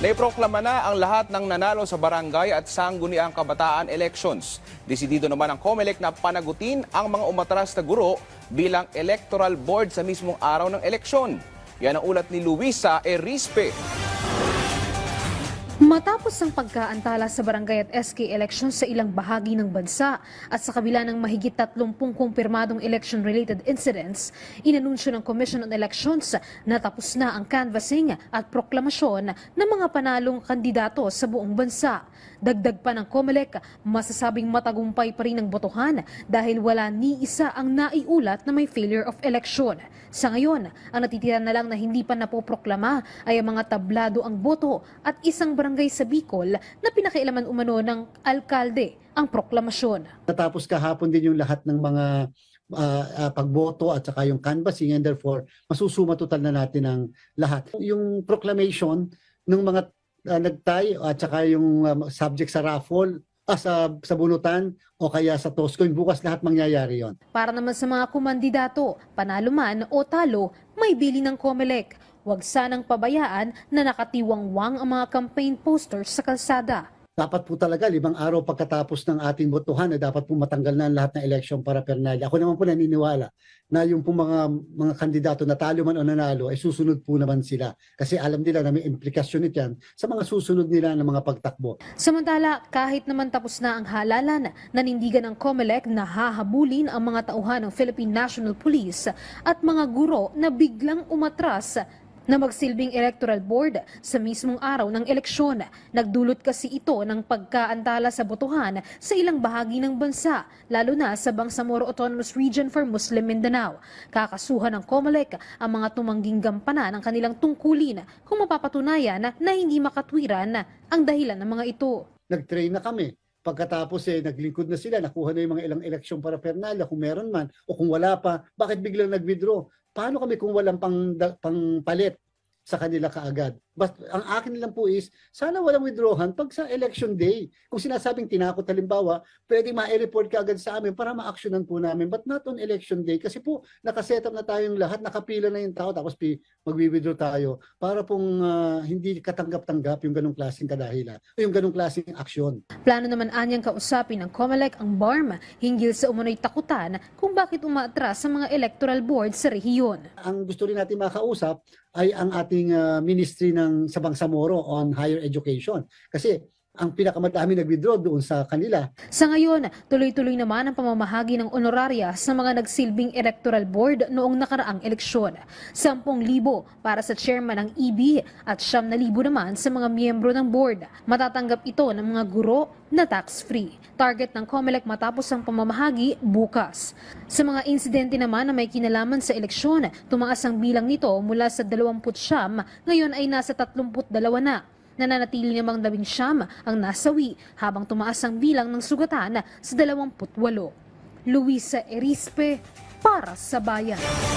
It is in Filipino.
Naiproklama na ang lahat ng nanalo sa barangay at sangguniang kabataan elections. Desidido naman ang COMELEC na panagutin ang mga umatras na guro bilang electoral board sa mismong araw ng eleksyon. Yan ang ulat ni Luisa Erispe. Matapos ang pagkaantala sa barangay at SK elections sa ilang bahagi ng bansa at sa kabila ng mahigit 30 kumpirmadong election-related incidents, inanunsyo ng Commission on Elections na tapos na ang canvassing at proklamasyon ng mga panalong kandidato sa buong bansa. Dagdag pa ng COMELEC, masasabing matagumpay pa rin ang botohan dahil wala ni isa ang naiulat na may failure of election. Sa ngayon, ang natitira na lang na hindi pa napoproklama ay ang mga tablado ang boto at isang barangay sa Bicol na pinakailaman umano ng alkalde ang proklamasyon. natapos kahapon din yung lahat ng mga ah, ah, pagboto at saka yung canvassing and therefore masusuma total na natin ang lahat. Yung proclamation ng mga ah, nagtay at saka yung um, subject sa raffle ah, sa, sa bunutan o kaya sa Toscoin, bukas lahat mangyayari yon. Para naman sa mga kumandidato, panalo man o talo, may bili ng COMELEC. Huwag sanang pabayaan na nakatiwangwang ang mga campaign posters sa kalsada. Dapat po talaga limang araw pagkatapos ng ating botohan na dapat po matanggal na ang lahat ng election para Pernalya. Ako naman po naniniwala na yung po mga mga kandidato na talo man o nanalo ay susunod po naman sila kasi alam nila na may implikasyon nito yan sa mga susunod nila ng mga pagtakbo. Samantala, kahit naman tapos na ang halalan, nanindigan ng COMELEC na hahabulin ang mga tauhan ng Philippine National Police at mga guro na biglang umatras na magsilbing electoral board sa mismong araw ng eleksyon. Nagdulot kasi ito ng pagkaantala sa botohan sa ilang bahagi ng bansa, lalo na sa Bangsamoro Autonomous Region for Muslim Mindanao. Kakasuhan ng COMELEC ang mga tumangging gampanan ng kanilang tungkulin kung mapapatunayan na hindi makatwiran ang dahilan ng mga ito. nag-train na kami. Pagkatapos eh, naglingkod na sila, nakuha na yung mga ilang eleksyon para Pernalya, kung meron man, o kung wala pa, bakit biglang nag-withdraw? Paano kami kung walang pang, pang palit sa kanila kaagad? But ang akin lang po is, sana walang withdrawhan pag sa election day. Kung sinasabing tinakot halimbawa, pwede ma-report ka agad sa amin para ma-actionan po namin. But not on election day. Kasi po, nakaset up na tayong lahat, nakapila na yung tao, tapos pi, magwi-withdraw tayo para pong ah, hindi katanggap-tanggap yung ganong klaseng kadahilan o yung ganong klaseng aksyon. Plano naman anyang kausapin ng COMELEC ang BARM hinggil sa umunoy takutan kung bakit umaatras sa mga electoral board sa rehiyon. ang gusto rin natin makausap ay ang ating ah, ministry ng sa Bangsamoro on higher education. Kasi ang pinakamadami nag-withdraw doon sa kanila. Sa ngayon, tuloy-tuloy naman ang pamamahagi ng honoraria sa mga nagsilbing electoral board noong nakaraang eleksyon. 10,000 para sa chairman ng EB at 9,000 naman sa mga miyembro ng board. Matatanggap ito ng mga guro na tax-free. Target ng COMELEC matapos ang pamamahagi bukas. Sa mga insidente naman na may kinalaman sa eleksyon, tumaas ang bilang nito mula sa 20 siyam, ngayon ay nasa 32 na. Nananatili namang labing siyam ang nasawi habang tumaas ang bilang ng sugatan sa 28. Luisa Erispe para sa bayan.